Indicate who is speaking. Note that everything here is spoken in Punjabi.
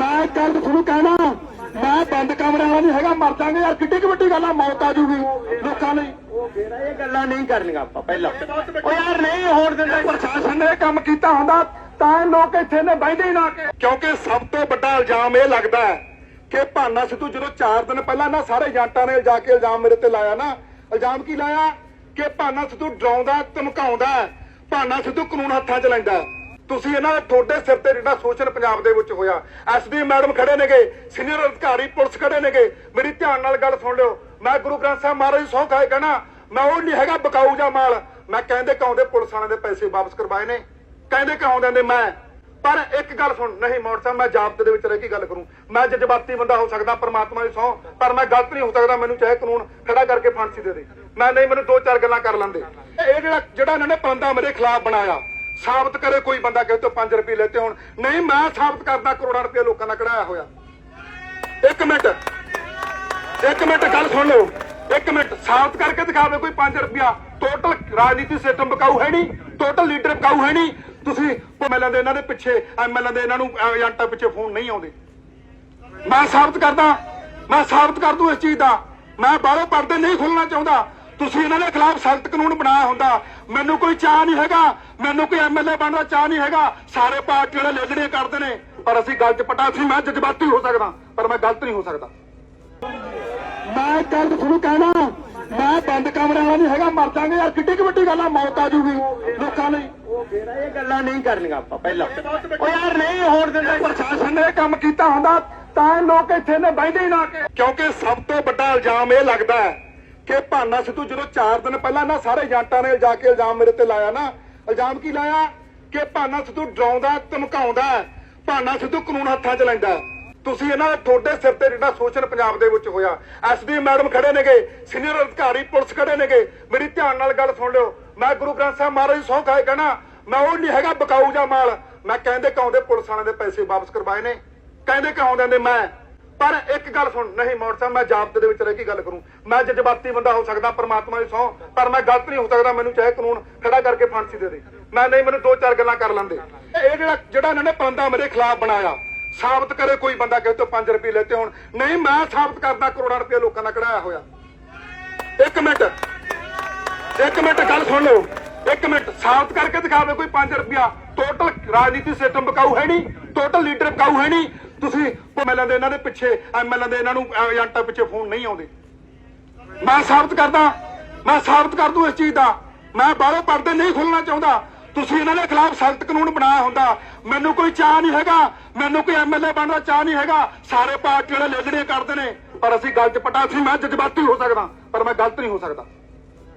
Speaker 1: ਮੈਂ ਗੱਲ ਤੁਹਾਨੂੰ ਕਹਿਣਾ ਮੈਂ ਬੰਦ ਕਮਰੇ ਵਾਲਾ ਨਹੀਂ ਹੈਗਾ ਮਰ ਜਾਾਂਗੇ ਯਾਰ ਕਿੱਡੀ ਕੁ ਵੱਡੀ ਗੱਲ ਆ ਮੌਤ ਆ ਜੂਗੀ ਲੋਕਾਂ ਲਈ।
Speaker 2: ਇਹ ਗੱਲਾਂ ਨਹੀਂ ਕਰਨੀਆਂ ਆਪਾਂ ਪਹਿਲਾਂ। ਉਹ ਯਾਰ ਨਹੀਂ ਹੋਣ ਦਿੰਦਾ।
Speaker 1: ਪ੍ਰਸ਼ਾਸਨ ਨੇ ਇਹ ਕੰਮ ਕੀਤਾ ਹੁੰਦਾ ਤਾਂ ਇਹ ਲੋਕ ਇੱਥੇ ਨੇ ਬੈਠੇ ਹੀ ਨਾ ਕਿ ਕਿਉਂਕਿ ਸਭ ਤੋਂ ਵੱਡਾ ਇਲਜ਼ਾਮ ਇਹ ਲੱਗਦਾ ਹੈ ਕਿ ਭਾਨਾ ਸਿੱਧੂ ਜਦੋਂ 4 ਦਿਨ ਪਹਿਲਾਂ ਨਾ ਸਾਰੇ ਏਜੰਟਾਂ ਨੇ ਜਾ ਕੇ ਇਲਜ਼ਾਮ ਮੇਰੇ ਤੇ ਲਾਇਆ ਨਾ ਇਲਜ਼ਾਮ ਕੀ ਲਾਇਆ? ਕਿ ਭਾਨਾ ਸਿੱਧੂ ਡਰਾਉਂਦਾ ਧਮਕਾਉਂਦਾ। ਭਾਨਾ ਸਿੱਧੂ ਕਾਨੂੰਨ ਹੱਥਾਂ 'ਚ ਲੈਂਦਾ। ਤੁਸੀਂ ਇਹਨਾਂ ਤੁਹਾਡੇ ਸਿਰ ਤੇ ਜਿਹੜਾ ਸ਼ੋਸ਼ਣ ਪੰਜਾਬ ਦੇ ਵਿੱਚ ਹੋਇਆ ਐਸਡੀ ਮੈਡਮ ਖੜੇ ਨੇਗੇ, ਸੀਨੀਅਰ ਅਧਿਕਾਰੀ ਪੁਲਿਸ ਖੜੇ ਨੇਗੇ, ਮੇਰੀ ਧਿਆਨ ਨਾਲ ਗੱਲ ਸੁਣ ਲਿਓ। ਮੈਂ ਗੁਰੂ ਗ੍ਰੰਥ ਸਾਹਿਬ ਮਹਾਰਾਜ ਸੌ ਖਾਏ ਕਹਿਣਾ ਮੈਂ ਉਹ ਨਹੀਂ ਹੈਗਾ ਬਕਾਊ ਜਾਂ ਮਾਲ। ਮੈਂ ਕਹਿੰਦੇ ਕਹਾਉਂਦੇ ਪੁਲਿਸ ਵਾਲਿਆਂ ਦੇ ਪੈਸੇ ਵਾਪਸ ਕਰਵਾਏ ਨੇ? ਕਹਿੰਦੇ ਕਹਾਉਂਦੇ ਨੇ ਮੈਂ? ਪਰ ਇੱਕ ਗੱਲ ਸੁਣ, ਨਹੀਂ ਮੋੜ ਸਾਹਿਬ, ਮੈਂ ਜਾਬਤੇ ਦੇ ਵਿੱਚ ਰਹਿ ਕੇ ਗੱਲ ਕਰੂੰ। ਮੈਂ ਜਜ਼ਬਾਤੀ ਬੰਦਾ ਹੋ ਸਕਦਾ, ਪਰਮਾਤਮਾ ਦੀ ਸਹੁੰ ਪਰ ਮੈਂ ਗਲਤ ਨਹੀਂ ਹੋ ਸਕਦਾ, ਮੈਨੂੰ ਚਾਹੇ ਕਾਨੂੰਨ ਖੜਾ ਕਰਕੇ ਫਾਂਸੀ ਦੇ ਦੇ। ਮੈਂ ਨਹੀਂ, ਮੈਨੂੰ ਦੋ ਚਾਰ ਗੱਲਾਂ ਕਰ ਲੈਂਦੇ। ਇਹ ਜਿਹੜਾ ਜਿਹੜਾ ਇਹਨਾਂ ਨੇ ਪੰਦਾ ਮੇਰੇ ਖਿਲਾਫ ਬਣਾਇਆ ਸਾਬਤ ਕਰੇ ਕੋਈ ਬੰਦਾ ਕਹੇ ਤੋਂ 5 ਰੁਪਏ ਲੈਤੇ ਹੁਣ। ਨਹੀਂ, ਮੈਂ ਸਾਬਤ ਕਰਦਾ, ਕਰੋੜਾਂ ਰੁਪਏ ਲੋਕਾਂ ਦਾ ਕਢਾਇਆ ਹੋਇਆ। ਇੱਕ ਮਿੰਟ। ਇੱਕ ਮਿੰਟ, ਗੱਲ ਸੁਣ ਲਓ। ਇੱਕ ਮਿੰਟ, ਸਾਬਤ ਕਰਕੇ ਦਿਖਾਵੇ ਕੋਈ 5 ਰੁਪਿਆ ਟੋਟਲ ਰਾਜਨੀਤੀ ਸਿਸਟਮ ਬਕਾਊ ਹੈ ਨਹੀਂ ਟੋਟਲ ਲੀਡਰ ਬਕਾਊ ਹੈ ਨਹੀਂ। ਤੁਸੀਂ ਐਮਐਲਏ ਦੇ ਇਹਨਾਂ ਦੇ ਪਿੱਛੇ ਐਮਐਲਏ ਦੇ ਇਹਨਾਂ ਨੂੰ ਏਜੰਟਾਂ ਪਿੱਛੇ ਫੋਨ ਨਹੀਂ ਆਉਂਦੇ। ਮੈਂ ਸਾਬਤ ਕਰਦਾ। ਮੈਂ ਸਾਬਤ ਕਰ ਦੂੰ ਇਸ ਚੀਜ਼ ਦਾ। ਮੈਂ ਬਾਹਰੋਂ ਪਰਦੇ ਨਹੀਂ ਖੋਲਣਾ ਚਾਹੁੰਦਾ। ਤੁਸੀਂ ਇਹਨਾਂ ਦੇ ਖਿਲਾਫ ਸਖਤ ਕਾਨੂੰਨ ਬਣਾਇਆ ਹੁੰਦਾ। ਮੈਨੂੰ ਕੋਈ ਚਾਹ ਨਹੀਂ ਹੈਗਾ। ਮੈਨੂੰ ਕੋਈ ਐਮਐਲਏ ਬਣਨ ਦਾ ਚਾਹ ਨਹੀਂ ਹੈਗਾ। ਸਾਰੇ ਪਾਰਟੀ ਵਾਲੇ ਲੇਜੜੇ ਕਰਦੇ ਨੇ। ਪਰ ਅਸੀਂ ਗੱਲ 'ਚ ਪਟਾ ਸੀ ਮੈਂ ਜਜ਼ਬਾਤੀ ਹੋ ਸਕਦਾ। ਪਰ ਮੈਂ ਗਲਤ ਨਹੀਂ ਹੋ ਸਕਦਾ। ਮੈਂ ਗੱਲ ਤੁਹਾਨੂੰ ਕਹਿਣਾ। ਮੈਂ ਬੰਦ ਕਮਰੇ ਵਾਲਾ ਨਹੀਂ ਹੈਗਾ। ਮਰ ਜਾਾਂਗੇ ਯਾਰ। ਕਿੱਡੀ ਕੁ ਵੱਡੀ ਗੱਲ ਆ। ਮੌਤ ਆ ਜੂਗੀ ਲੋਕਾਂ ਲਈ।
Speaker 2: ਉਹ ਫੇਰ ਇਹ ਗੱਲਾਂ ਨਹੀਂ ਕਰਨੀਆਂ ਆਪਾਂ ਪਹਿਲਾਂ। ਉਹ ਯਾਰ ਨਹੀਂ ਹੋਣ ਦਿੰਦਾ।
Speaker 1: ਪ੍ਰਸ਼ਾਸਨ ਨੇ ਕੰਮ ਕੀਤਾ ਹੁੰਦਾ ਤਾਂ ਲੋਕ ਇੱਥੇ ਨੇ ਬੈਠੇ ਹੀ ਨਾ ਕਿਉਂਕਿ ਸਭ ਤੋਂ ਵੱਡਾ ਇਲਜ਼ਾਮ ਇਹ ਲੱਗਦਾ ਹੈ ਕਿ ਭਾਨਾ ਸਿੱਧੂ ਜਦੋਂ 4 ਦਿਨ ਪਹਿਲਾਂ ਨਾ ਸਾਰੇ ਏਜੰਟਾਂ ਨੇ ਜਾ ਕੇ ਇਲਜ਼ਾਮ ਮੇਰੇ ਤੇ ਲਾਇਆ ਨਾ, ਇਲਜ਼ਾਮ ਕੀ ਲਾਇਆ? ਕਿ ਭਾਨਾ ਸਿੱਧੂ ਡਰਾਉਂਦਾ, ਧਮਕਾਉਂਦਾ, ਭਾਨਾ ਸਿੱਧੂ ਕਾਨੂੰਨ ਹੱਥਾਂ 'ਚ ਲੈਂਦਾ। ਤੁਸੀਂ ਇਹਨਾਂ ਦੇ ਤੁਹਾਡੇ ਸਿਰ ਤੇ ਜਿਹੜਾ ਸ਼ੋਸ਼ਣ ਪੰਜਾਬ ਦੇ ਵਿੱਚ ਹੋਇਆ ਐਸਡੀ ਮੈਡਮ ਖੜੇ ਨੇਗੇ, ਸੀਨੀਅਰ ਅਧਿਕਾਰੀ, ਪੁਲਿਸ ਖੜੇ ਨੇਗੇ। ਮੇਰੀ ਧਿਆਨ ਨਾਲ ਗੱਲ ਸੁਣ ਲਿਓ। ਮੈਂ ਗੁਰੂ ਗ੍ਰੰਥ ਸਾਹਿਬ ਮਹਾਰਾਜ ਸੌ ਖਾਏ ਕਹਿਣਾ, ਮੈਂ ਉਹ ਨਹੀਂ ਹੈਗਾ ਬਕਾਊ ਜਾਂ ਮਾਲ। ਮੈਂ ਕਹਿੰਦੇ ਕਾਉਂਦੇ ਪੁਲਿਸ ਵਾਲਿਆਂ ਦੇ ਪੈਸੇ ਵਾਪਸ ਕਰਵਾਏ ਨੇ। ਕਹਿੰਦੇ ਕਾਉਂਦੇ ਨੇ ਮੈਂ ਪਰ ਇੱਕ ਗੱਲ ਸੁਣ, ਨਹੀਂ ਮੋੜ ਸਾਹਿਬ, ਮੈਂ ਜਾਬਤੇ ਦੇ ਵਿੱਚ ਰਹਿ ਕੇ ਗੱਲ ਕਰੂੰ। ਮੈਂ ਜਜ਼ਬਾਤੀ ਬੰਦਾ ਹੋ ਸਕਦਾ, ਪਰਮਾਤਮਾ ਦੀ ਸਹੁੰ, ਪਰ ਮੈਂ ਗਲਤ ਨਹੀਂ ਹੋ ਸਕਦਾ, ਮੈਨੂੰ ਚਾਹੇ ਕਾਨੂੰਨ ਖੜਾ ਕਰਕੇ ਫਾਂਸੀ ਦੇ ਦੇ। ਮੈਂ ਨਹੀਂ, ਮੈਨੂੰ ਦੋ ਚਾਰ ਗੱਲਾਂ ਕਰ ਲੈਂਦੇ। ਇਹ ਜਿਹੜਾ ਜਿਹੜਾ ਇਹਨਾਂ ਨੇ ਪੰਦਾ ਮੇਰੇ ਖਿਲਾਫ ਬਣਾਇਆ, ਸਾਬਤ ਕਰੇ ਕੋਈ ਬੰਦਾ ਕਹੇ ਤੋਂ 5 ਰੁਪਏ ਲੈਤੇ ਹੁਣ ਨਹੀਂ, ਮੈਂ ਸਾਬਤ ਕਰਦਾ, ਕਰੋੜਾਂ ਰੁਪਏ ਲੋਕਾਂ ਦਾ ਕਢਾਇਆ ਹੋਇਆ। ਇੱਕ ਮਿੰਟ। ਇੱਕ ਮਿੰਟ, ਗੱਲ ਸੁਣ ਲਓ। ਇੱਕ ਮਿੰਟ। ਸਾਬਤ ਕਰਕੇ ਦਿਖਾਵੇ ਕੋਈ 5 ਰੁਪਿਆ ਟੋਟਲ ਰਾਜਨੀਤੀ ਸਿਸਟਮ ਬਕਾਊ ਹੈ ਨਹੀਂ। ਟੋਟਲ ਲੀਡਰ ਬਕਾਊ ਹੈ ਨਹੀਂ। ਤੁਸੀਂ ਐਮਐਲਏ ਦੇ ਇਹਨਾਂ ਦੇ ਪਿੱਛੇ ਐਮਐਲਏ ਦੇ ਇਹਨਾਂ ਨੂੰ ਏਜੰਟਾਂ ਪਿੱਛੇ ਫੋਨ ਨਹੀਂ ਆਉਂਦੇ। ਮੈਂ ਸਾਬਤ ਕਰਦਾ, ਮੈਂ ਸਾਬਤ ਕਰ ਦੂੰ ਇਸ ਚੀਜ਼ ਦਾ। ਮੈਂ ਬਾਹਰੋਂ ਪਰਦੇ ਨਹੀਂ ਖੋਲਣਾ ਚਾਹੁੰਦਾ। ਤੁਸੀਂ ਇਹਨਾਂ ਦੇ ਖਿਲਾਫ ਸਖਤ ਕਾਨੂੰਨ ਬਣਾਇਆ ਹੁੰਦਾ। ਮੈਨੂੰ ਕੋਈ ਚਾਹ ਨਹੀਂ ਹੈਗਾ। ਮੈਨੂੰ ਕੋਈ ਐਮਐਲਏ ਬਣਨ ਦਾ ਚਾਹ ਨਹੀਂ ਹੈਗਾ। ਸਾਰੇ ਪਾਰਟੀ ਵਾਲੇ ਲੇਜੜੇ ਕਰਦੇ ਨੇ। ਪਰ ਅਸੀਂ ਗੱਲ 'ਚ ਪਟਾ ਸੀ, ਮੈਂ ਜਜ਼ਬਾਤੀ ਹੋ ਸਕਦਾ, ਪਰ ਮੈਂ ਗਲਤ ਨਹੀਂ ਹੋ ਸਕਦਾ।